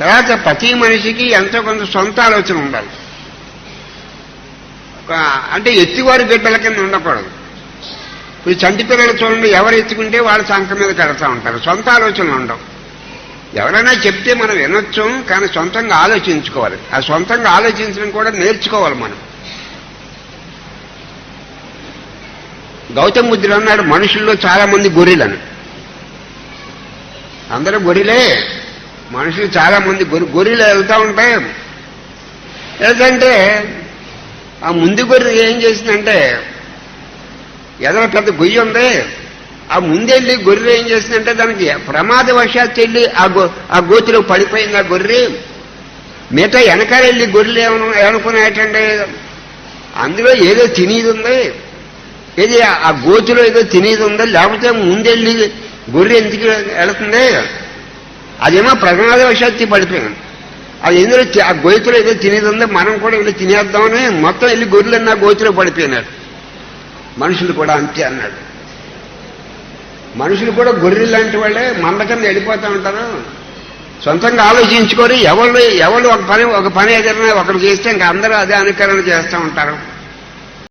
తర్వాత ప్రతి మనిషికి ఎంతో కొంత సొంత ఆలోచన ఉండాలి. ఒక- అంటే ఎత్తివారి బిడ్డల కింద ఉండకూడదు. ఇప్పుడు చంటి పిల్లలు చూడండి ఎవరు ఎత్తుకుంటే వాళ్ళ సంఖ మీద కడతా ఉంటారు. సొంత ఆలోచనలు ఉండవు. ఎవరైనా చెప్తే మనం వినొచ్చు కానీ సొంతంగా ఆలోచించుకోవాలి. ఆ సొంతంగా ఆలోచించడం కూడా నేర్చుకోవాలి మనం. గౌతమ్ బుద్ధుడు అన్నాడు మనుషుల్లో చాలా మంది గొర్రెలని. అందరూ గొర్రెలే. మనుషులు చాలా మంది గొర్రె గొర్రెలు వెళ్తూ ఉంటాయి. ఎందుకంటే ఆ ముందు గొర్రె ఏం చేసిందంటే ఎదర పెద్ద గొయ్యి ఉంది ఆ ముందెళ్ళి గొర్రె ఏం చేసిందంటే దానికి ప్రమాదవశాత్తు వెళ్ళి ఆ గో ఆ గోతిలో పడిపోయింది ఆ గొర్రె. మిగతా వెనకాల వెళ్ళి గొర్రెలు ఏమను ఏమనుకున్నాయటంటే అందులో ఏదో తినేది ఉంది. ఏది ఆ- గోతిలో ఏదో తినేది ఉందా. లేకపోతే ముందెళ్ళి గొర్రె ఎందుకు వెళుతుంది? అదేమో ప్రమాదవశాత్తు పడిపోయింది. అది ఎందులో ఆ గోతిలో ఏదో తినేది మనం కూడా వెళ్ళి తినేద్దామని మొత్తం వెళ్ళి గొర్రెలన్నీ ఆ గోతిలో పడిపోయినారు మనుషులు కూడా అంతే అన్నాడు. మనుషులు కూడా గొర్రెలు లాంటి వాళ్ళే మంద కింద వెళ్ళిపోతూ ఉంటారు. సొంతంగా ఆలోచించుకొని ఎవరు ఎవరు ఒక పని ఒక పని ఏదైనా ఒకరు చేస్తే ఇంకా అందరూ అదే అనుకరణ చేస్తూ ఉంటారు.